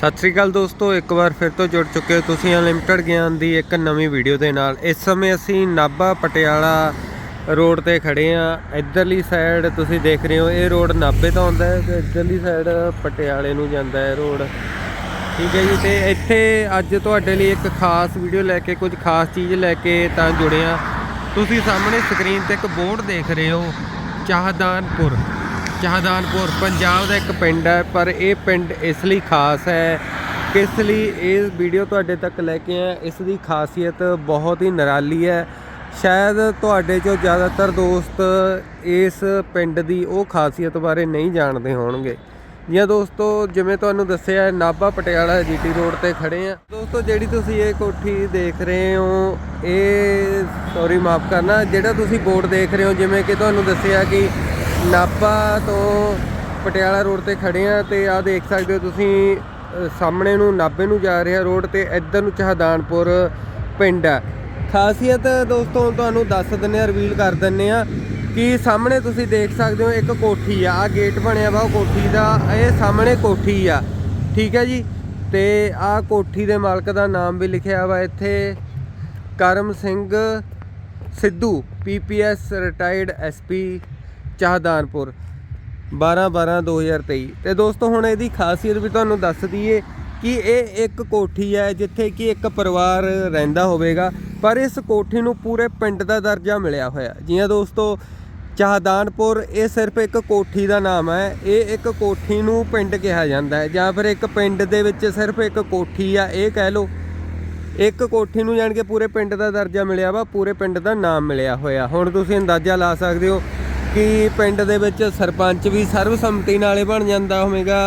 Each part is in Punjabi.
ਸਤਿ ਸ੍ਰੀ ਅਕਾਲ ਦੋਸਤੋ, ਇੱਕ ਵਾਰ ਫਿਰ ਤੋਂ ਜੁੜ ਚੁੱਕੇ ਹੋ ਤੁਸੀਂ ਅਨਲਿਮਟਿਡ ਗਿਆਨ ਦੀ ਇੱਕ ਨਵੀਂ ਵੀਡੀਓ ਦੇ ਨਾਲ। ਇਸ ਸਮੇਂ ਅਸੀਂ ਨਾਭਾ ਪਟਿਆਲਾ ਰੋਡ ਤੇ ਖੜੇ ਆ ਇੱਧਰਲੀ ਸਾਈਡ ਤੁਸੀਂ ਦੇਖ ਰਹੇ ਹੋ, ਇਹ ਰੋਡ ਨਾਭੇ ਤੋਂ ਆਉਂਦਾ ਹੈ ਤੇ ਇੱਧਰਲੀ ਸਾਈਡ ਪਟਿਆਲੇ ਨੂੰ ਜਾਂਦਾ ਹੈ ਰੋਡ। ਠੀਕ ਹੈ ਜੀ, ਤੇ ਇੱਥੇ ਅੱਜ ਤੁਹਾਡੇ ਲਈ ਇੱਕ ਖਾਸ ਵੀਡੀਓ ਲੈ ਕੇ, ਕੁਝ ਖਾਸ ਚੀਜ਼ ਲੈ ਕੇ ਤਾਂ ਜੁੜੇ ਜੁੜਿਆ ਤੁਸੀਂ ਸਾਹਮਣੇ ਸਕਰੀਨ ਤੇ ਇੱਕ ਬੋਰਡ ਦੇਖ ਰਹੇ ਹੋ, ਚਾਹਦਾਨਪੁਰ। ਚਾਹਦਾਨਪੁਰ ਪੰਜਾਬ ਦਾ ਇੱਕ ਪਿੰਡ ਹੈ ਪਰ ਇਹ ਪਿੰਡ ਇਸ ਲਈ ਖਾਸ ਹੈ ਕਿਸ ਲਈ ਇਹ ਵੀਡੀਓ ਤੁਹਾਡੇ ਤੱਕ ਲੈ ਕੇ ਆਇਆ। ਇਸ ਦੀ ਖਾਸੀਅਤ ਬਹੁਤ ਹੀ ਨਿਰਾਲੀ ਹੈ। ਸ਼ਾਇਦ ਤੁਹਾਡੇ ਚੋਂ ਜ਼ਿਆਦਾਤਰ ਦੋਸਤ ਇਸ ਪਿੰਡ ਦੀ ਉਹ ਖਾਸੀਅਤ ਬਾਰੇ ਨਹੀਂ ਜਾਣਦੇ ਹੋਣਗੇ। ਜਾਂ ਦੋਸਤੋ ਜਿਵੇਂ ਤੁਹਾਨੂੰ ਦੱਸਿਆ ਹੈ, ਨਾਭਾ ਪਟਿਆਲਾ ਜੀਟੀ ਰੋਡ ਤੇ ਖੜੇ ਆ। ਦੋਸਤੋ ਜਿਹੜੀ ਤੁਸੀਂ ਇਹ ਕੋਠੀ ਦੇਖ ਰਹੇ ਹੋ ਇਹ ਸੌਰੀ ਮਾਫ ਕਰਨਾ ਜਿਹੜਾ ਤੁਸੀਂ ਬੋਰਡ ਦੇਖ ਰਹੇ ਹੋ ਜਿਵੇਂ ਕਿ ਤੁਹਾਨੂੰ ਦੱਸਿਆ ਕਿ ਨਾਭਾ ਤੋਂ ਪਟਿਆਲਾ ਰੋਡ ਤੇ ਖੜੇ ਆ ਤੇ ਆ ਦੇਖ ਸਕਦੇ ਹੋ ਤੁਸੀਂ ਸਾਹਮਣੇ ਨੂੰ, ਨਾਭੇ ਨੂੰ ਜਾ ਰਿਹਾ ਰੋਡ ਤੇ ਇੱਧਰ ਨੂੰ ਚਾਹਦਾਨਪੁਰ ਪਿੰਡ ਆ। ਖਾਸੀਅਤ ਦੋਸਤੋ ਤੁਹਾਨੂੰ ਦੱਸ ਦਿੰਨੇ ਆ ਰਿਵੀਲ ਕਰ ਦਿੰਨੇ ਆ ਕਿ ਸਾਹਮਣੇ ਤੁਸੀਂ ਦੇਖ ਸਕਦੇ ਹੋ ਇੱਕ ਕੋਠੀ ਆ ਆ ਗੇਟ ਬਣਿਆ ਵਾ, ਉਹ ਕੋਠੀ ਦਾ, ਇਹ ਸਾਹਮਣੇ ਕੋਠੀ ਆ, ਠੀਕ ਹੈ ਜੀ? ਤੇ ਆ ਕੋਠੀ ਦੇ ਮਾਲਕ ਦਾ ਨਾਮ ਵੀ ਲਿਖਿਆ ਵਾ ਇੱਥੇ, Karam Singh Sidhu P P S retired S P Chahdanpur. 12 12 2023 ਤੇ ਦੋਸਤੋ, ਹੁਣ ਇਹਦੀ ਖਾਸੀਅਤ ਵੀ ਤੁਹਾਨੂੰ ਦੱਸ ਦਈਏ ਕਿ ਇਹ ਇੱਕ ਕੋਠੀ ਹੈ ਜਿੱਥੇ ਕਿ ਇੱਕ ਪਰਿਵਾਰ ਰਹਿੰਦਾ ਹੋਵੇਗਾ, ਪਰ ਇਸ ਕੋਠੀ ਨੂੰ ਪੂਰੇ ਪਿੰਡ ਦਾ ਦਰਜਾ ਮਿਲਿਆ ਹੋਇਆ। ਜੀਆਂ ਦੋਸਤੋ, ਚਾਹਦਾਨਪੁਰ, ਇਹ ਸਿਰਫ ਇੱਕ ਕੋਠੀ ਦਾ ਨਾਮ ਹੈ। ਇਹ ਇੱਕ ਕੋਠੀ ਨੂੰ ਪਿੰਡ ਕਿਹਾ ਜਾਂਦਾ ਹੈ, ਜਾਂ ਫਿਰ ਇੱਕ ਪਿੰਡ ਦੇ ਵਿੱਚ ਸਿਰਫ ਇੱਕ ਕੋਠੀ ਆ, ਇਹ ਕਹਿ ਲਓ। ਇੱਕ ਕੋਠੀ ਨੂੰ ਜਾਣ ਕੇ ਪੂਰੇ ਪਿੰਡ ਦਾ ਦਰਜਾ ਮਿਲਿਆ ਵਾ, ਪੂਰੇ ਪਿੰਡ ਦਾ ਨਾਮ ਮਿਲਿਆ ਹੋਇਆ। ਹੁਣ ਤੁਸੀਂ ਅੰਦਾਜ਼ਾ ਲਾ ਸਕਦੇ ਹੋ ਕਿ ਪਿੰਡ ਦੇ ਵਿੱਚ ਸਰਪੰਚ ਵੀ ਸਰਬਸੰਮਤੀ ਨਾਲੇ ਬਣ ਜਾਂਦਾ ਹੋਵੇਗਾ।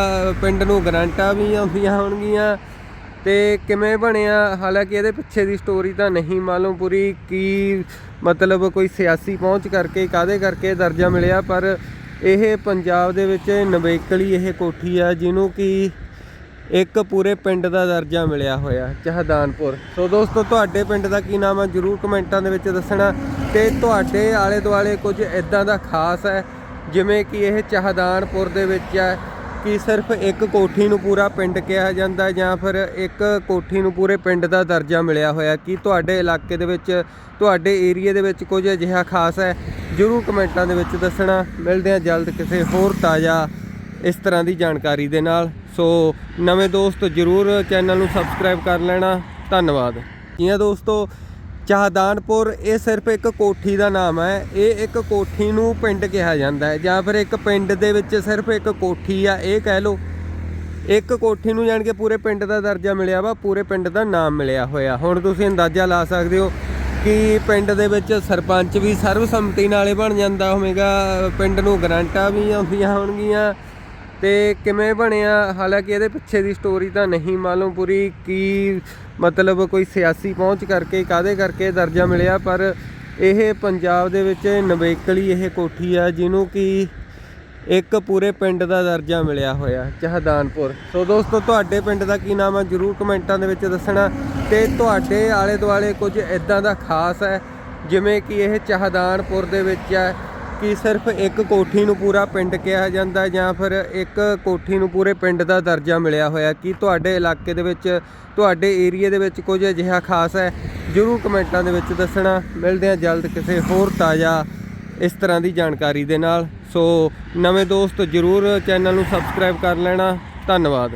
ਪਿੰਡ ਨੂੰ ਗਰੰਟਾਂ ਵੀ ਆਉਂਦੀਆਂ ਹੋਣਗੀਆਂ। ਤੇ ਕਿਵੇਂ ਬਣਿਆ? ਹਾਲਾਂਕਿ ਇਹਦੇ ਪਿੱਛੇ ਦੀ ਸਟੋਰੀ ਤਾਂ ਨਹੀਂ ਮਾਲੂਮ ਪੂਰੀ ਕੀ ਮਤਲਬ ਕੋਈ ਸਿਆਸੀ ਪਹੁੰਚ ਕਰਕੇ ਕਾਦੇ ਕਰਕੇ ਦਰਜਾ ਮਿਲਿਆ, ਪਰ ਇਹ ਪੰਜਾਬ ਦੇ ਵਿੱਚ ਨਵੇਕਲੀ ਇਹ ਕੋਠੀ ਆ, ਜਿਹਨੂੰ ਕਿ ਇੱਕ ਪੂਰੇ ਪਿੰਡ ਦਾ ਦਰਜਾ ਮਿਲਿਆ ਹੋਇਆ, ਚਾਹਦਾਨਪੁਰ। ਸੋ ਦੋਸਤੋ, ਤੁਹਾਡੇ ਪਿੰਡ ਦਾ ਕੀ ਨਾਮ ਆ? ਜਰੂਰ ਕਮੈਂਟਾਂ ਦੇ ਵਿੱਚ ਦੱਸਣਾ। ਤੇ ਤੁਹਾਡੇ ਆਲੇ ਦੁਆਲੇ ਕੁਝ ਇਦਾਂ ਦਾ ਖਾਸ ਹੈ? ਜਿਵੇਂ ਕਿ ਇਹ ਚਾਹਦਾਨਪੁਰ ਦੇ ਵਿੱਚ ਹੈ ਕਿ ਸਿਰਫ ਇੱਕ ਕੋਠੀ ਨੂੰ ਪੂਰਾ ਪਿੰਡ ਕਿਹਾ ਜਾਂਦਾ ਜਾਂ ਫਿਰ ਇੱਕ ਕੋਠੀ ਨੂੰ ਪੂਰੇ ਪਿੰਡ ਦਾ ਦਰਜਾ ਮਿਲਿਆ ਹੋਇਆ? ਕਿ ਤੁਹਾਡੇ ਇਲਾਕੇ ਦੇ ਵਿੱਚ, ਤੁਹਾਡੇ ਏਰੀਆ ਦੇ ਵਿੱਚ ਕੁਝ ਅਜਿਹਾ ਖਾਸ ਹੈ? ਜਰੂਰ ਕਮੈਂਟਾਂ ਦੇ ਵਿੱਚ ਦੱਸਣਾ। ਮਿਲਦੇ ਹਾਂ ਜਲਦ ਕਿਸੇ ਹੋਰ ਤਾਜ਼ਾ ਇਸ ਤਰ੍ਹਾਂ ਦੀ ਜਾਣਕਾਰੀ ਦੇ ਨਾਲ। ਸੋ ਨਵੇਂ ਦੋਸਤ ਜਰੂਰ ਚੈਨਲ ਨੂੰ ਸਬਸਕ੍ਰਾਈਬ ਕਰ ਲੈਣਾ। ਧੰਨਵਾਦ। ਜੀਆਂ ਦੋਸਤੋ ਚਾਹਦਾਨਪੁਰ, ਇਹ ਸਿਰਫ ਇੱਕ ਕੋਠੀ ਦਾ ਨਾਮ ਹੈ। ਇਹ ਇੱਕ ਕੋਠੀ ਨੂੰ ਪਿੰਡ ਕਿਹਾ ਜਾਂਦਾ ਹੈ। ਜਾਂ ਫਿਰ ਇੱਕ ਪਿੰਡ ਦੇ ਵਿੱਚ ਸਿਰਫ ਇੱਕ ਕੋਠੀ ਆ, ਇਹ ਕਹਿ ਲਓ। ਇੱਕ ਕੋਠੀ ਨੂੰ ਜਾਣ ਕੇ ਪੂਰੇ ਪਿੰਡ ਦਾ ਦਰਜਾ ਮਿਲਿਆ ਵਾ, ਪੂਰੇ ਪਿੰਡ ਦਾ ਨਾਮ ਮਿਲਿਆ ਹੋਇਆ। ਹੁਣ ਤੁਸੀਂ ਅੰਦਾਜ਼ਾ ਲਾ ਸਕਦੇ ਹੋ ਕਿ ਪਿੰਡ ਦੇ ਵਿੱਚ ਸਰਪੰਚ ਵੀ ਸਰਬਸੰਮਤੀ ਨਾਲੇ ਬਣ ਜਾਂਦਾ ਹੋਵੇਗਾ। ਪਿੰਡ ਨੂੰ ਗਰੰਟਾਂ ਵੀ ਆਉਂਦੀਆਂ ਹੋਣਗੀਆਂ। ਤੇ ਕਿਵੇਂ ਬਣਿਆ? ਹਾਲਾਂਕਿ ਇਹਦੇ ਪਿੱਛੇ ਦੀ ਸਟੋਰੀ ਤਾਂ ਨਹੀਂ ਮਾਲੂਮ ਪੂਰੀ ਕੀ ਮਤਲਬ ਕੋਈ ਸਿਆਸੀ ਪਹੁੰਚ ਕਰਕੇ ਕਾਦੇ ਕਰਕੇ ਦਰਜਾ ਮਿਲਿਆ, ਪਰ ਇਹ ਪੰਜਾਬ ਦੇ ਵਿੱਚ ਨਵੇਕਲੀ ਇਹ ਕੋਠੀ ਆ ਜਿਹਨੂੰ ਕਿ ਇੱਕ ਪੂਰੇ ਪਿੰਡ ਦਾ ਦਰਜਾ ਮਿਲਿਆ ਹੋਇਆ ਚਾਹਦਾਨਪੁਰ ਸੋ ਦੋਸਤੋ, ਤੁਹਾਡੇ ਪਿੰਡ ਦਾ ਕੀ ਨਾਮ ਹੈ ਜਰੂਰ ਕਮੈਂਟਾਂ ਦੇ ਵਿੱਚ ਦੱਸਣਾ। ਤੇ ਤੁਹਾਡੇ ਆਲੇ ਦੁਆਲੇ ਕੁਝ ਇਦਾਂ ਦਾ ਖਾਸ ਹੈ, ਜਿਵੇਂ ਕਿ ਇਹ ਚਾਹਦਾਨਪੁਰ ਦੇ ਵਿੱਚ ਹੈ ਕਿ ਸਿਰਫ ਇੱਕ ਕੋਠੀ ਨੂੰ ਪੂਰਾ ਪਿੰਡ ਕਿਹਾ ਜਾਂਦਾ ਜਾਂ ਫਿਰ ਇੱਕ ਕੋਠੀ ਨੂੰ ਪੂਰੇ ਪਿੰਡ ਦਾ ਦਰਜਾ ਮਿਲਿਆ ਹੋਇਆ ਕਿ ਤੁਹਾਡੇ ਇਲਾਕੇ ਦੇ ਵਿੱਚ, ਤੁਹਾਡੇ ਏਰੀਆ ਦੇ ਵਿੱਚ ਕੁਝ ਅਜਿਹਾ ਖਾਸ ਹੈ? ਜਰੂਰ ਕਮੈਂਟਾਂ ਦੇ ਵਿੱਚ ਦੱਸਣਾ। ਮਿਲਦੇ ਹਾਂ ਜਲਦ ਕਿਸੇ ਹੋਰ ਤਾਜ਼ਾ ਇਸ ਤਰ੍ਹਾਂ ਦੀ ਜਾਣਕਾਰੀ ਦੇ ਨਾਲ। ਸੋ ਨਵੇਂ ਦੋਸਤ ਜਰੂਰ ਚੈਨਲ ਨੂੰ ਸਬਸਕ੍ਰਾਈਬ ਕਰ ਲੈਣਾ। ਧੰਨਵਾਦ।